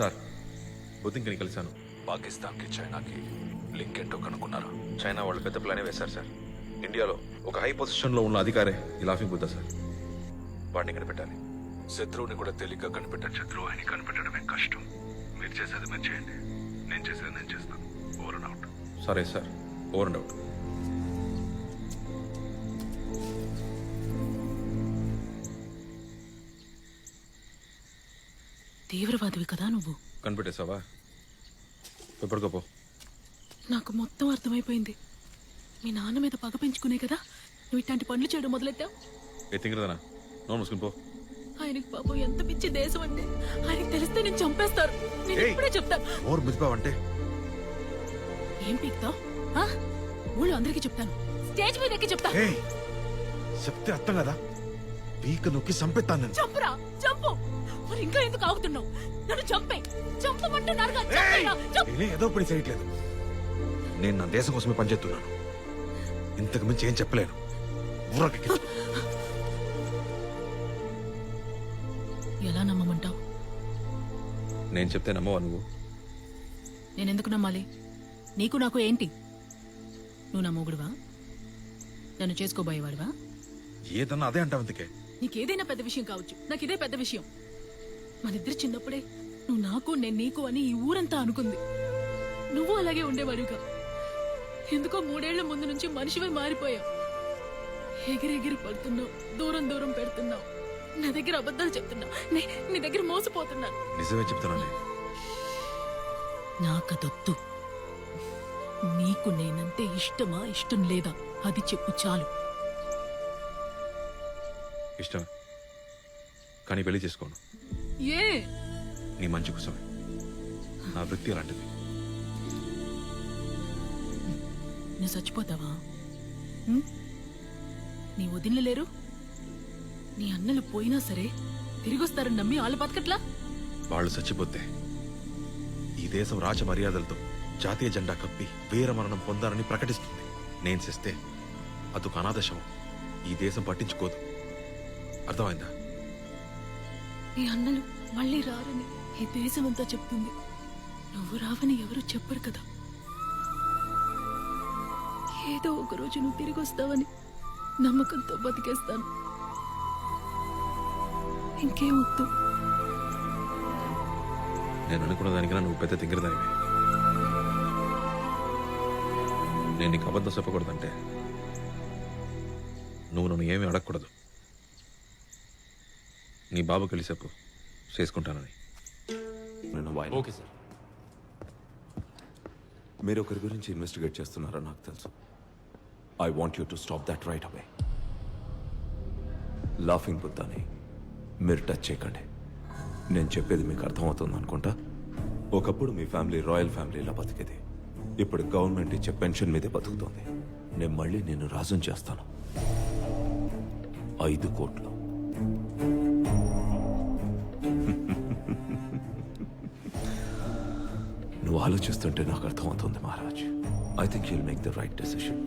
Sir బుద్ధింకని కలిశాను. పాకిస్తాన్కి చైనాకి లింక్ ఏంటో కనుక్కున్నారా? చైనా వాళ్ళు పెద్ద ప్లానే వేశారు సార్. ఇండియాలో ఒక హై పొజిషన్లో ఉన్న అధికారే ఈ లాఫింగ్ బుద్ధ సార్. వాడిని కనిపెట్టాలి. శత్రువుని కూడా తేలిగ్గా శత్రువు అని కనిపెట్టడమే కష్టం. మీరు చేసేది మీరు చేయండి. నేను చేసేది నేను చేస్తాను. ఓవర్ అండ్ అవుట్ సరే సార్ ఓవర్ అండ్ అవుట్ తీవ్రవాదివి కదా నువ్వు? కనిపెట్టేసావా ఎప్పటికోపో నాకు మొత్తం అర్థమైపోయింది. మీ నాన్న మీద పగ పెంచుకునే కదా? నువ్వు ఇట్లాంటి పనులు చేయడం మొదలెట్టావు? ఏ తింగరదనా? నో మూసుకుని పో. ఆయనకి పాపం ఎంత పిచ్చి దేశం అంటే ఆయనకి తెలిస్తే నేను చంపేస్తారు. నేను ఏయ్! ఇప్పుడే చెప్తాను ఓవర్ ముదిపావంటే ఏం పీక్తావు? ఊళ్ళో అందరికీ చెప్తాను. స్టేజ్ మీద ఎక్కి చెప్తా. ఏయ్! చెప్తే అర్థం కదా? పీక నొక్కి సంపెత్తాను నేను. చంపురా! చంపు! మరి ఇంకా ఎందుకు ఆగుతున్నావు? నన్ను చంపే. చంపమంటున్నారుగా చంపేరా, చంపు. నేనే ఏదో పని చేయట్లేదు. నేను నా దేశం కోసమే పనిచేస్తున్నాను. ఇంతకు మించి ఏం చెప్పలేను. ఊరకి ఎలా నమ్మమంటావు? నేను చెప్తే నమ్మవా నువ్వు? నేనెందుకు నమ్మాలి? నీకు నాకు ఏంటి? నువ్వు నా మొగుడువా? నన్ను చేసుకోబోయేవాడివా? ఏదన్నా అదే అంటావు అందుకే. నీకేదైనా పెద్ద విషయం కావచ్చు. నాకు ఇదే పెద్ద విషయం. మనిద్దరు చిన్నప్పుడే నువ్వు నాకు నేను నీకు అని ఈ ఊరంతా అనుకుంది. నువ్వు అలాగే ఉండేవాడివిగా. ఎందుకో మూడేళ్ళ ముందు నుంచి మనిషివై మారిపోయావు. ఎగిరెగిరి పడుతున్నావు దూరం దూరం పెడుతున్నావు. నా దగ్గర అబద్ధాలు చెప్తున్నావు. నే- నీ దగ్గర మోసపోతున్నాను. నిజమే చెప్తున్నాను. నాకదొద్దు నీకు నేనంటే ఇష్టమా ఇష్టం లేదా? అది చెప్పు చాలు. ఇష్టం. కానీ పెళ్ళి చేసుకోను. ఏ? నీ మంచి కోసమే. నా వృత్తి అలాంటిది. నువ్వు చచ్చిపోతావా? ఉం? నీ వదినలు లేరు? నీ అన్నలు పోయినా సరే తిరిగొస్తారని నమ్మి వాళ్ళు బతకట్లా? వాళ్ళు చచ్చిపోతే ఈ దేశం రాజ మర్యాదలతో జాతీయ జెండా కప్పి వీర మరణం పొందారని ప్రకటిస్తుంది. నేను చేస్తే అదొక అనాథ శవం. ఈ దేశం పట్టించుకోదు. అర్థమైందా? నీ అన్నలు మళ్ళీ రారని ఈ దేశమంతా చెప్తుంది. నువ్వు రావని ఎవరు చెప్పరు కదా. ఏదో ఒక రోజు నువ్వు తిరిగి వస్తావని నమ్మకంతో బతికేస్తాను. ఇంకేం వద్దు. నేను అనుకున్న దానికన్నా నువ్వు పెద్ద తింగరదానివి. నేను నీకు అబద్ధం చెప్పకూడదంటే నువ్వు నన్ను ఏమీ అడగకూడదు. నీ బాబుకి వెళ్ళి చెప్పు చేసుకుంటానని. నేను ఓకే సార్. మీరు ఒకరి గురించి ఇన్వెస్టిగేట్ చేస్తున్నారో నాకు తెలుసు. I want you to stop that right away. Laughing బుద్ధాని మీరు టచ్ చేయకండి. నేను చెప్పేది మీకు అర్థమవుతుంది అనుకుంటా? ఒకప్పుడు మీ ఫ్యామిలీ రాయల్ ఫ్యామిలీలా బతికేది. ఇప్పుడు గవర్నమెంట్ ఇచ్చే పెన్షన్ మీదే బతుకుతోంది. నేను మళ్ళీ నేను రాజుని చేస్తాను. ఐదు కోట్లు. నువ్వు ఆలోచిస్తుంటే నాకు అర్థమవుతుంది Maharaj. I think you'll make the right decision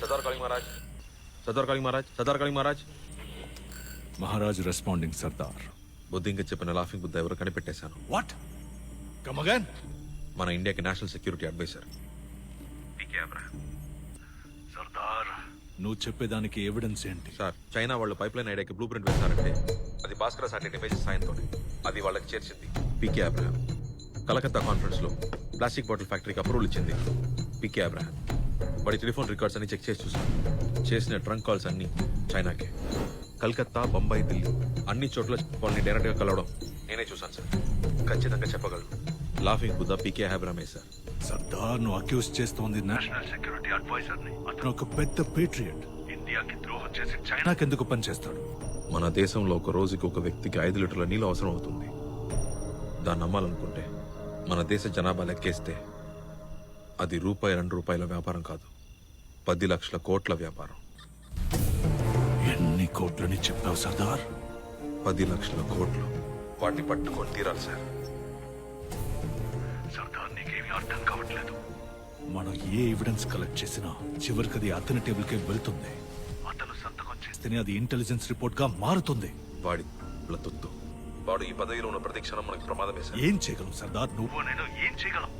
Sardar calling Maharaj Sardar calling Maharaj Sardar calling Maharaj Maharaj responding Sardar బుద్ధింక చెప్పిన లాఫింగ్ బుద్ధ ఎవరు కనిపెట్టేశాను వాట్ కమ్ అగైన్ మన ఇండియాకి నేషనల్ సెక్యూరిటీ అడ్వైజర్ సర్దార్ నువ్వు చెప్పేదానికి ఎవిడెన్స్ ఏంటి? సార్ చైనా వాళ్ళు పైప్ లైన్ ఐడియాకి blueprint వేశారంటే అది భాస్కర సాటిలైట్ ఇమేజెస్ సాయంతోనే. అది వాళ్ళకి చేర్చింది. పీకే అబ్రహాం కలకత్తా కాన్ఫరెన్స్లో ప్లాస్టిక్ బాటిల్ ఫ్యాక్టరీకి అప్రూవల్ ఇచ్చింది. పీకే అబ్రహాం వాడి టెలిఫోన్ రికార్డ్స్ అన్ని చెక్ చేసి చూసాను చేసిన ట్రంక్ కాల్స్ అన్ని చైనాకే కలకత్తా బొంబాయి ఢిల్లీ అన్ని చోట్ల వాళ్ళని డైరెక్ట్గా కలవడం నేనే చూసాను సార్ ఖచ్చితంగా చెప్పగలను. లాఫింగ్ బుద్ధ పీకే అబ్రహమే సార్ సర్దార్ను అక్యూజ్ చేస్తోంది నేషనల్ సెక్యూరిటీ అడ్వైజర్ని అతను ఒక పెద్ద పేట్రియట్ ఇండియాకి ద్రోహం చేసి చైనాకి ఎందుకు పనిచేస్తాడు మన దేశంలో ఒక రోజుకి ఒక వ్యక్తికి ఐదు లీటర్ల నీళ్ళు అవసరం అవుతుంది. దాన్ని నమ్మాలనుకుంటే మన దేశ జనాభా లెక్కేస్తే అది రూపాయి రెండు రూపాయల వ్యాపారం కాదు. పది లక్షల కోట్ల వ్యాపారం. ఎన్ని కోట్లని చెప్పావు సర్దార్? పది లక్షల కోట్లు. వాటిని పట్టుకొని తీరాలి సార్. అర్థం కావట్లేదు. మనం ఏ ఎవిడెన్స్ కలెక్ట్ చేసినా చివరికి అది అతని టేబుల్కే వెళ్తుంది. అతను సంతకం చేస్తేనే అది ఇంటెలిజెన్స్ రిపోర్ట్గా మారుతుంది. వాడి తొత్తు వాడు ఈ పదవిలో ఉన్న ప్రతి క్షణం మనకి ప్రమాదమే సార్. ఏం చేయగలం సర్దార్? నువ్వు నేను ఏం చేయగలం?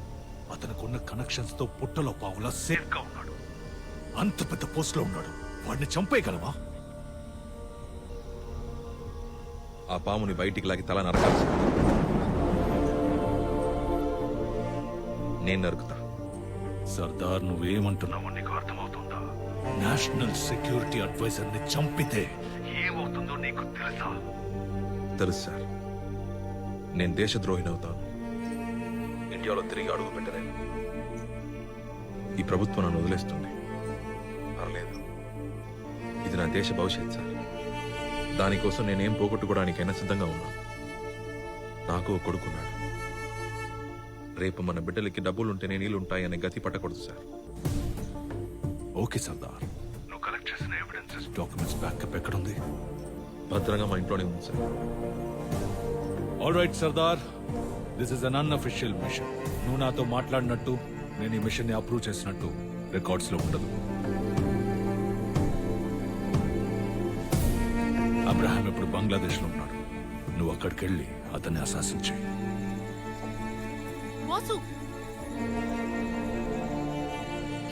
అతనుకున్న కనెక్షన్స్తో పుట్టలో పావులా సేఫ్గా ఉన్నాడు. అంత పెద్ద పోస్ట్లో ఉన్నాడు. వాడిని చంపేయగలవా ఆ పాముని బయటికి లాగి తల నరకాల్సి నేను నరుకుతా. సర్దార్ నువ్వేమంటున్నావు నీకు అర్థమవుతుందా? నేషనల్ సెక్యూరిటీ అడ్వైజర్ని చంపితే ఏమవుతుందో నీకు తెలుసా? తెలుసు సార్. నేను దేశద్రోహిని అవుతాను ఇండియాలో తిరిగి అడుగు పెట్టలేను ఈ ప్రభుత్వం నన్ను వదిలేస్తుంది. పర్లేదు. ఇది నా దేశ భవిష్యత్ సార్. దానికోసం నేనేం పోగొట్టుకోవడానికైనా సిద్ధంగా ఉన్నా. నాకు కొడుకున్నాడు. రేపు మన బిడ్డలకి డబ్బులుంటేనే నీళ్ళు ఉంటాయనే గతి పట్టకూడదు సార్. ఓకే సర్దార్. నువ్వు కలెక్ట్ చేసిన ఎవిడెన్సెస్ డాక్యుమెంట్స్ బ్యాకప్ ఎక్కడుంది? భద్రంగా మా ఇంట్లోనే ఉంది sir. All right Sardar. This is an unofficial mission నువ్వు నాతో మాట్లాడినట్టు నేను ఈ మిషన్ని అప్రూవ్ చేసినట్టు రికార్డ్స్లో ఉండదు. అబ్రహాం ఇప్పుడు బంగ్లాదేశ్లో ఉన్నాడు. నువ్వు అక్కడికి వెళ్ళి అతన్ని అశాసించి వాసు.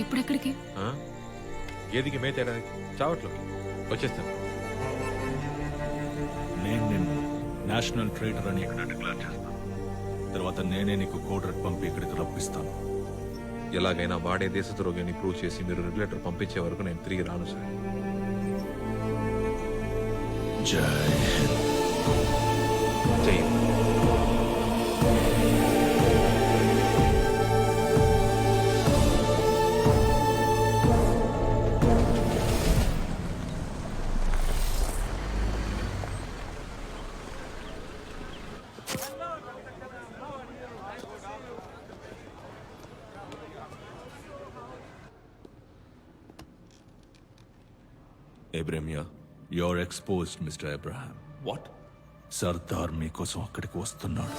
ఇప్పుడెక్కడికి? ఆ? ఏదికి మేతేయడానికి చావట్లోకి. వచ్చేస్తాను. నేను నిన్ను నేషనల్ ట్రేడర్ అని ఇక్కడ డిక్లేర్ చేస్తాను. తర్వాత నేనే నీకు కోడ్ రెడ్ పంపి ఇక్కడికి రప్పిస్తాను. ఎలాగైనా వాడే దేశద్రోగిని ప్రూవ్ చేసి మీరు రెగ్యులేటర్ పంపించే వరకు నేను తిరిగి రాను sir Jai Hind. ఏబ్రేమియా your exposed mister Abraham what Sardar మీకోసం అక్కడికి వస్తున్నాడు.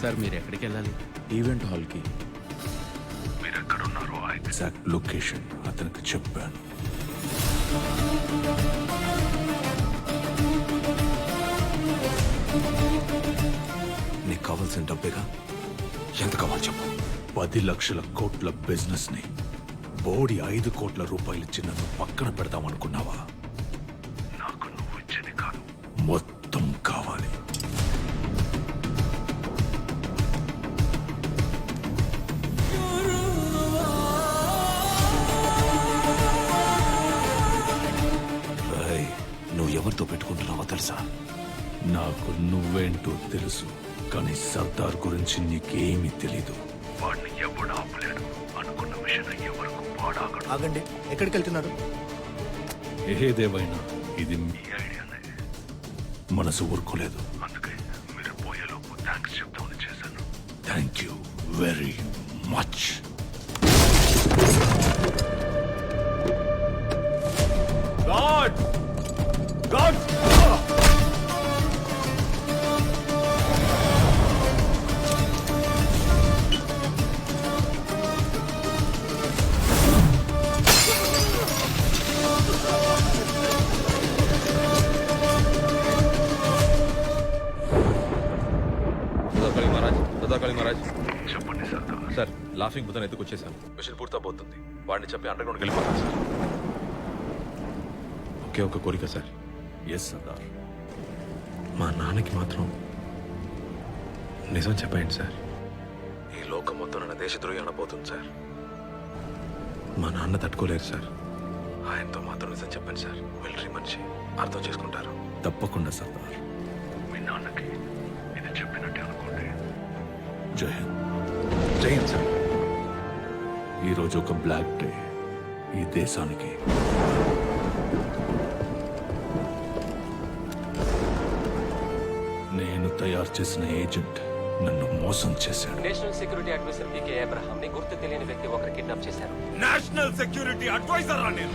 సార్ మీరు ఎక్కడికి వెళ్ళాలి? ఈవెంట్ హాల్కి మీరు ఎక్కడున్నారో ఆ ఎగ్జాక్ట్ లొకేషన్ అతనికి చెప్పాను. కావాల్సిన డబ్బేగా? ఎంత కావాలి చెప్పు. పది లక్షల కోట్ల బిజినెస్ని బోడి ఐదు కోట్ల రూపాయలు ఇచ్చి నన్ను పక్కన పెడదామనుకున్నావా? నాకు నువ్వు ఇచ్చేది కాదు. మొత్తం కావాలి. నువ్వు ఎవరితో పెట్టుకుంటున్నావో తెలుసా? నాకు నువ్వేంటో తెలుసు. కానీ సర్దార్ గురించి నీకేమీ తెలీదు. వాడిని ఎవడు ఆపలేడు? అనుకున్న మిషన్ అయ్యే వరకు వాడాగడు ఆగండి ఎక్కడికి వెళ్తున్నారు? ఏదేవైనా ఇది మీ ఐడియానే మనసు ఊరుకోలేదు. అందుకే మీరు పోయేలోపు థ్యాంక్స్ చెప్తామని చేశాను. Thank you very much god! God! Sir laughing బుద్ధని ఎత్తుకొచ్చేసాను మిషన్ పూర్తయిపోతుంది వాడిని చెప్పి అండర్ గ్రౌండ్కి వెళ్ళిపోతాను సార్. ఒకే ఒక కోరిక సార్. ఎస్ సర్దార్ మా నాన్నకి మాత్రం నిజం చెప్పండి సార్. ఈ లోకం మొత్తం నన్ను దేశద్రోహి అనబోతుంది సార్. మా నాన్న తట్టుకోలేరు సార్. ఆయనతో మాత్రం నిజం చెప్పండి సార్. మిలిటరీ మనిషి అర్థం చేసుకుంటారు. తప్పకుండా సర్దార్ మీ నాన్నకి ఇది చెప్పినట్టే అనుకోండి. జై హింద్. జై హింద్ సార్. ఈరోజు ఒక బ్లాక్ డే ఈ దేశానికి. నేను తయారు చేసిన ఏజెంట్ నన్ను మోసం చేశాడు. National security adviser PK Abraham ని గుర్తు తెలియని వ్యక్తి ఒకరు కిడ్నాప్ చేశారు. నేషనల్ సెక్యూరిటీ అడ్వైజర్ నేను.